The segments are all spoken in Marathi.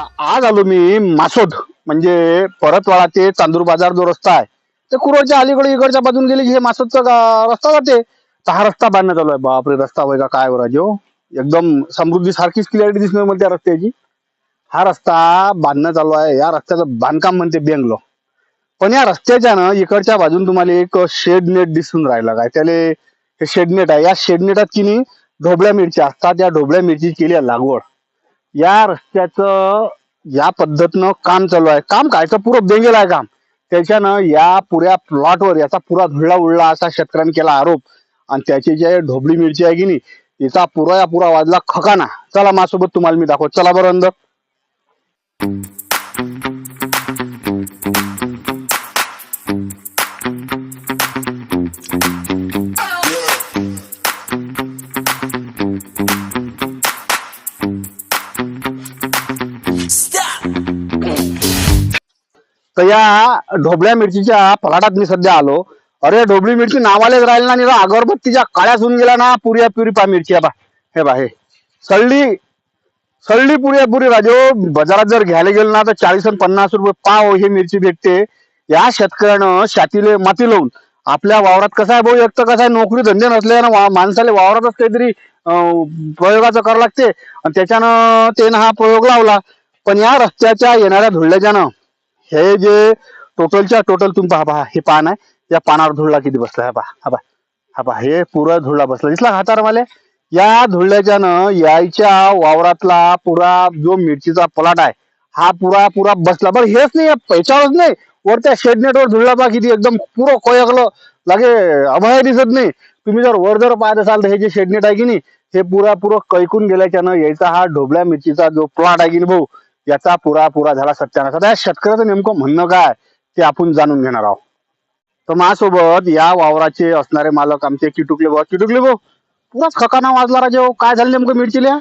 आज आलो मी मासोद म्हणजे परतवाडा ते चांदूर बाजार जो रस्ता आहे ते कुरोडच्या अलीकडे इकडच्या बाजून गेली की हे मासोदचा रस्ता जाते. तर हा रस्ता बांधण्यात आलोय. बापरे रस्ता होय काय हो राजो? एकदम समृद्धी सारखीच क्लिअरिटी दिसणार मला त्या रस्त्याची. हा रस्ता बांधण्यात चालू आहे. या रस्त्याचं बांधकाम म्हणते बेंगलो. पण या रस्त्याच्या ना इकडच्या बाजून तुम्हाला एक शेड नेट दिसून राहिला काय? त्याले हे शेडनेट आहे. या शेडनेटात की नाही ढोबळ्या मिरच्या असतात. या ढोबळ्या मिरची केली आहे लागवड. या रस्त्याचं या पद्धतीनं काम चालू आहे. काम काय? पुरं बेंगेल आहे काम. त्याच्यानं या पुऱ्या प्लॉटवर याचा पुरा धुळला उडला असा शेतकऱ्यांनी केला आरोप. आणि त्याची जे ढोबळी मिरची आहे की नाही याचा पुरा या पुरा वाजला खकाना. चला माझ्यासोबत तुम्हाला मी दाखव चला बरं अंदर. तर या ढोबळ्या मिरचीच्या फलाटात मी सध्या आलो. अरे ढोबळी मिरची नावालेच राहिली ना निरा अगरबत्तीच्या काळ्याच होऊन गेला ना पुऱ्या पुरी पा मिरची आहे बा. हे बा हे. सळली सळली पुऱ्या पुरी राजो. बाजारात जर घ्यायला गेलो ना तर चाळीस आणि पन्नास रुपये पाव हे मिरची भेटते. या शेतकऱ्यानं शातीले माती लावून आपल्या वावरात कसं आहे भाऊ? एक तर कसं आहे नोकरी धंदे नसले ना वा- माणसाला वावरातच काहीतरी प्रयोगाचं करावं लागते. आणि त्याच्यानं त्यानं हा प्रयोग लावला. पण या रस्त्याच्या येणाऱ्या धुळल्याच्यानं हे जे टोटलच्या टोटल तुम्ही पहा पहा हे पान आहे. या पानावर धुळला किती बसला हा पहा हा पहा हा पहा हे पुरा धुळला बसला. दिसला हातार मला या धुळल्याच्यानं यायच्या वावरातला पुरा जो मिरचीचा पलाट आहे हा पुरा पुरा बसला. बरं हेच नाही याच्यावरच नाही. वर त्या शेडनेटवर धुळला पहा किती एकदम पुरं कोयकलं लागे अभय दिसत नाही. तुम्ही जर वर जर पाहत असाल तर हे जे शेडनेट आहे की नाही हे पुरा पुरं कैकून गेल्याच्यानं यायचा हा ढोबळ्या मिरचीचा जो प्लॉट आहे की नाही भाऊ याचा पुरा पुरा झाला सत्यानाश. आता या शेतकऱ्याचं नेमकं म्हणणं काय ते आपण जाणून घेणार आहोत. तर माझ्यासोबत या वावराचे असणारे मालक आमचे किटुकले भाऊ. किटुकले भाऊ पुराच खकाना वाजला राजे हो. काय झालं नेमकं मिरचीला?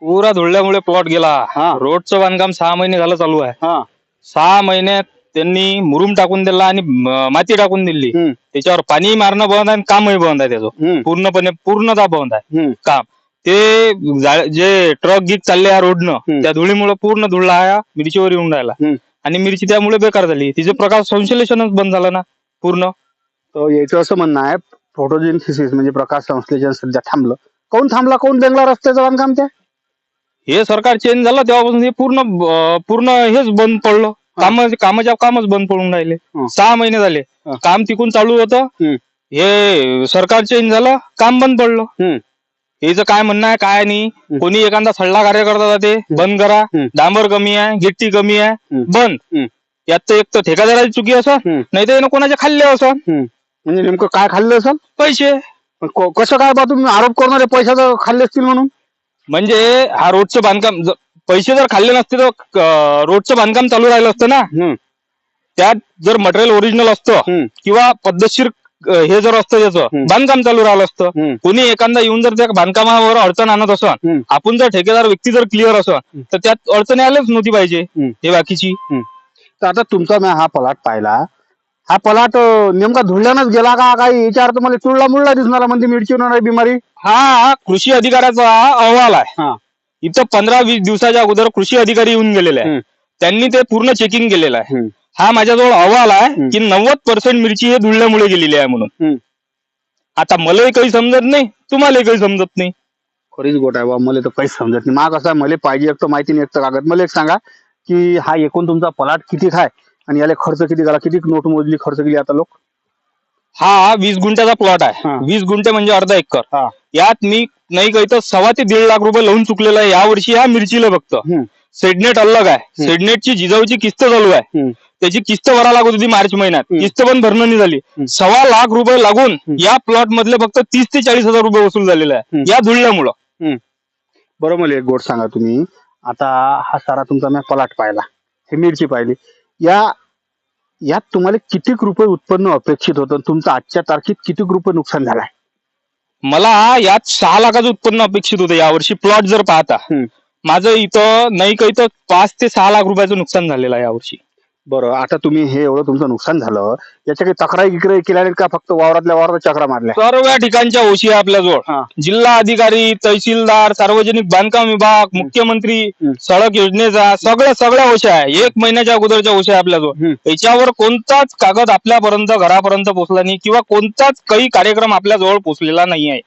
पुरा धुळल्यामुळे प्लॉट गेला. हा. रोडचं बांधकाम सहा महिने झालं चालू आहे. हा. सहा महिन्यात त्यांनी मुरुम टाकून दिला आणि म- माती टाकून दिली. हम्म, त्याच्यावर पाणी मारणं बंद आहे आणि कामही बंद आहे त्याचं. हम्म, पूर्णपणे पूर्णतः बंद आहे. हम्म. काम. ते जा- जे ट्रक गीत चालले या रोडनं हम्म. त्या धुळीमुळे पूर्ण धुळला हा मिरचीवर येऊन राहिला. हम्म. आणि मिरची त्यामुळे बेकार झाली. तिचे प्रकाश संश्लेषणच बंद झालं ना पूर्ण. तर याचं असं म्हणणं आहे फोटोजिनथिसिस म्हणजे प्रकाश संश्लेषण सध्या थांबलं. काऊन थांबला? काऊन बेंगला रस्त्याचं बांधकाम ते हे सरकार चेंज झालं तेव्हापासून हे पूर्ण अं, पूर्ण हेच बंद पडलं. काम कामाच्या कामच बंद पडून राहिले. हं. सहा महिने झाले. हं. काम तिकून चालू होतं. हं. हे सरकार चेंज झालं काम बंद पडलं. हम्म, हेच काय म्हणणं आहे काय नाही. कोणी एखादा सल्ला कार्यकर्ता जाते बंद करा. डांबर कमी आहे गिट्टी कमी आहे. बंद. यात तर एक तर ठेकादाराची चुकी असं. नाही तर कोणाचे खाल्ले असं. म्हणजे नेमकं काय खाल्लं असेल पैसे कसं काय बा तुम्ही आरोप करणारे पैशाचं खाल्ले असतील म्हणून म्हणजे हा रोडचं बांधकाम पैसे जर खाल्ले नसते तर रोडचं बांधकाम चालू राहिलं असतं ना त्यात जर मटेरियल ओरिजिनल असतं किंवा पद्धतशीर हे जर असतं त्याचं. बांधकाम चालू राहिलं असतं. कोणी एखादा येऊन जर त्या बांधकामावर अडचण आणत हम्म. आपण जर ठेकेदार व्यक्ती जर क्लिअर हम्म. तर त्यात अडचण आल्याच नव्हती पाहिजे. हे बाकीची तर आता तुमचा मी हा पलाट पाहिला हा पलाट नेमका धुळल्यानंच गेला का काही याच्यावर तुम्हाला चुळला मुळला दिसणार म्हणजे मिरची होणार बिमारी हा हा कृषी अधिकाऱ्याचा अहवाल आहे इथं पंधरा वीस दिवसाच्या अगोदर कृषी अधिकारी येऊन गेलेले आहे. त्यांनी ते पूर्ण चेकिंग केलेलं आहे. हा माझ्याजवळ अहवाल आहे. की नव्वद पर्सेंट मिरची हे धुळल्यामुळे गेलेली आहे म्हणून. आता मलाही काही समजत नाही तुम्हालाही काही समजत नाही. खरीच गोट आहे बा मला तर काहीच समजत नाही. मा कसं आहे मला पाहिजे एक तर माहिती नाही एक तर कागद. मला एक सांगा की हा एकूण तुमचा पलाट किती खाय? आणि याला खर्च किती झाला? किती नोट मोजली खर्च केली आता लोक? हा वीस गुंठ्याचा प्लॉट आहे. हा. वीस गुंठे म्हणजे अर्धा एकर. हा. यात मी नाही काही तर सव्वा ते दीड लाख रुपये लावून चुकलेला आहे. यावर्षी ह्या मिरचीला फक्त. सेडनेट अलग आहे. सेडनेटची जिजाऊची किस्त चालू आहे. त्याची किस्त भरा लागत होती मार्च महिन्यात. किस्त पण भरणं नाही झाली. सव्वा लाख रुपये लागून या प्लॉट मधले फक्त तीस ते चाळीस हजार रुपये वसूल झालेले आहे. या धुळल्यामुळं बरं मला एक गोट सांगा तुम्ही. आता हा सारा तुमचा मी पलाट पाहिला. हे मिरची पाहिली. या यात तुम्हाला किती रुपये उत्पन्न अपेक्षित होतं तुमचं आजच्या तारखेत किती रुपये नुकसान झालाय? मला यात सहा लाखाचं उत्पन्न अपेक्षित होतं यावर्षी. प्लॉट जर पाहता. माझं इथं नाही काही तर पाच ते सहा लाख रुपयाचं नुकसान झालेलं आहे यावर्षी. बरं आता तुम्ही हे एवढं तुमचं नुकसान झालं याच्या काही तक्रारी गिक्रारी केल्या नाहीत का? फक्त वावरातल्या वावरात चक्रा मारल्या? सर्व ठिकाणच्या ओशी आहे आपल्याजवळ. जिल्हा अधिकारी तहसीलदार सार्वजनिक बांधकाम विभाग मुख्यमंत्री. सडक योजनेचा सगळ्या सगळ्या ओशा आहे. एक महिन्याच्या अगोदरच्या ओशा आहे आपल्याजवळ. याच्यावर कोणताच कागद आपल्यापर्यंत घरापर्यंत पोहोचला नाही किंवा कोणताच काही कार्यक्रम आपल्याजवळ पोहोचलेला नाही आहे.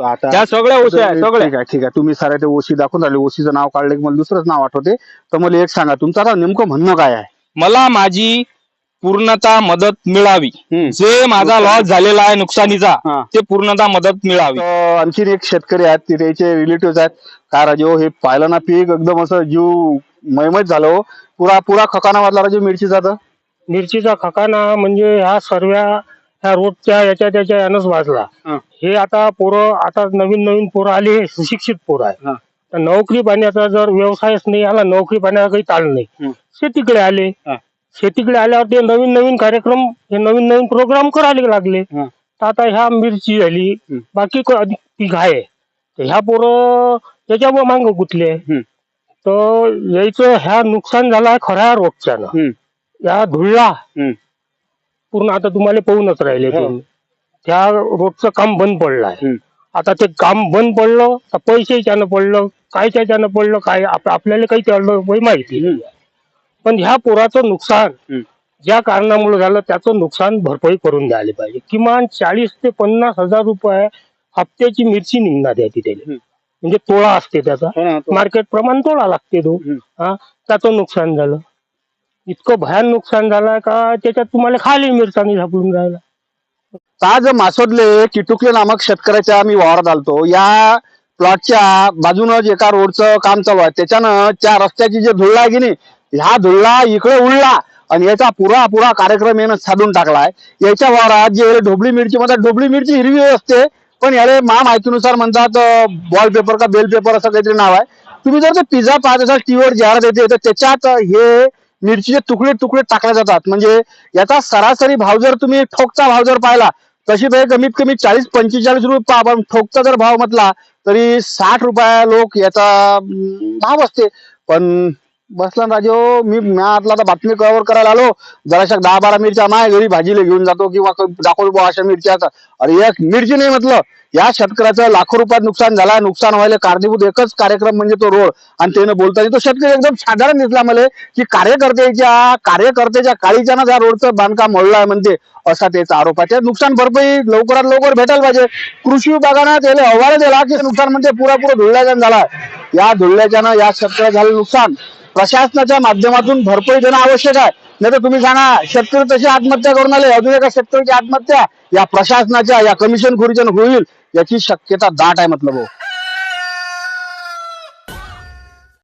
आता त्या सगळ्या ओशा आहे सगळ्या. ठीक आहे ठीक आहे. तुम्ही सारे ते ओशी दाखवून राहिले. ओशीचं नाव काढलं की मला दुसरंच नाव आठवते. तर मला एक सांगा तुमचं आता नेमकं म्हणणं काय आहे? मला माझी पूर्णता मदत मिळावी. हम्म. जे माझा लॉस झालेला आहे नुकसानीचा हा. ते पूर्णता मदत मिळावी. तर आणखीन एक शेतकरी आहेत ते त्याचे रिलेटिव्ह आहेत. काय राजे हो, हे पाहिलं ना पीक एकदम असं जीव मैमत झालं हो. पुरा पुरा खकाना वाजला राजे मिरचीचा तर. मिरचीचा खकाना म्हणजे ह्या सर्व ह्या रोडच्या याच्या त्याच्या यानंच वाजला हा. हे आता पोरं आता नवीन नवीन पोरं आली हे सुशिक्षित पोरं आहे हा. तर नोकरी पाण्याचा जर व्यवसायच नाही आला नोकरी पाण्याचा काही ताळ नाही. शेतीकडे आले हा. शेतीकडे आल्यावर ते नवीन नवीन कार्यक्रम हे नवीन नवीन प्रोग्राम करायला लागले हा. तर आता ह्या मिरची झाली हम्म. बाकी क- अधिक पीक आहे तर ह्या पोरं त्याच्यावर मांग गुतले हम्म. तर यायचं ह्या नुकसान झालं खऱ्या रोगच्यानं हम्म. या धुळला हम्म. पूर्ण आता तुम्हाला पाहूनच राहिले हो. त्या रोडचं काम बंद पडलं आहे. आता ते काम बंद पडलं तर पैशाच्यानं पडलं कायच्या त्यानं पडलं काय आप- आपल्याला काही त्याला काही माहिती नाही. पण ह्या पोराचं नुकसान. ज्या कारणामुळे झालं त्याचं नुकसान भरपाई करून द्यायला पाहिजे किमान चाळीस ते पन्नास हजार रुपये हप्त्याची मिरची निघणार आहे तिथे. म्हणजे तोळा असते त्याचा मार्केट प्रमाण तोडा लागते तो. हा त्याचं नुकसान झालं इतकं भयान नुकसान झालं का? त्याच्यात तुम्हाला खाली मिरचानी झापडून राहिला. आज मासोदले? किटुकले नामक शेतकऱ्याच्या मी वावरात आलतो. या प्लॉटच्या बाजूनं जे एका रोडचं काम चालू आहे. त्याच्यानं त्या रस्त्याची जे धुळला आहे की नाही ह्या धुळला इकडे उडला आणि याचा पुरा पुरा कार्यक्रम यानं साधून टाकलाय. याच्या वावरात जे ढोबळी मिरची म्हणतात ढोबळी मिरची हिरवी असते पण याला मा माहितीनुसार म्हणतात बॉल पेपर का बेल पेपर असं काहीतरी नाव आहे. तुम्ही जर ते पिझ्झा पाहत असाल टीव्हीवर जाहिरात येते तर त्याच्यात हे मिरचीचे तुकडे तुकडे टाकले जातात. म्हणजे याचा सरासरी भाव जर तुम्ही ठोकचा भाव जर पाहिला तशी तर कमीत कमी चाळीस पंचेचाळीस रुपये आपण पण ठोकचा जर भाव म्हटला तरी साठ रुपया लोक याचा भाव असते. पण बसला ना राजे. मी म्या आतला आता बातमी कव्हर करायला आलो. जराशा दहा बारा मिरच्या माय घरी भाजीला घेऊन जातो किंवा क- दाखवतो बुवा अशा मिरच्या अरे एक मिरची नाही म्हटलं. या शेतकऱ्याचं लाखो रुपयात नुकसान झाला. नुकसान व्हायला कारणीभूत एकच कार्यक्रम म्हणजे तो रोड. आणि त्यानं बोलताना तो शेतकरी एकदम साधारण दिसला मला की कार्यकर्त्याच्या कार्यकर्त्याच्या काळीच्या ना त्या रोडचं बांधकाम मोडलं आहे म्हणते. असा त्याचा आरोप आहे. त्या नुकसान भरपाई लवकरात लवकर भेटायला पाहिजे. कृषी विभागानं त्याला अहवाल दिला की नुकसान म्हणजे पुरापूर धुळल्याच्या झाला या धुळल्याच्यानं या शेतकऱ्या झालं नुकसान. प्रशासनाच्या माध्यमातून भरपाई देणं आवश्यक आहे. नाही तर तुम्ही सांगा शेतकरी तशी आत्महत्या करून आले अजून एका शेतकऱ्याची आत्महत्या या प्रशासनाच्या या कमिशन खोरीच्या होईल याची शक्यता दाट आहे म्हटलं भाऊ.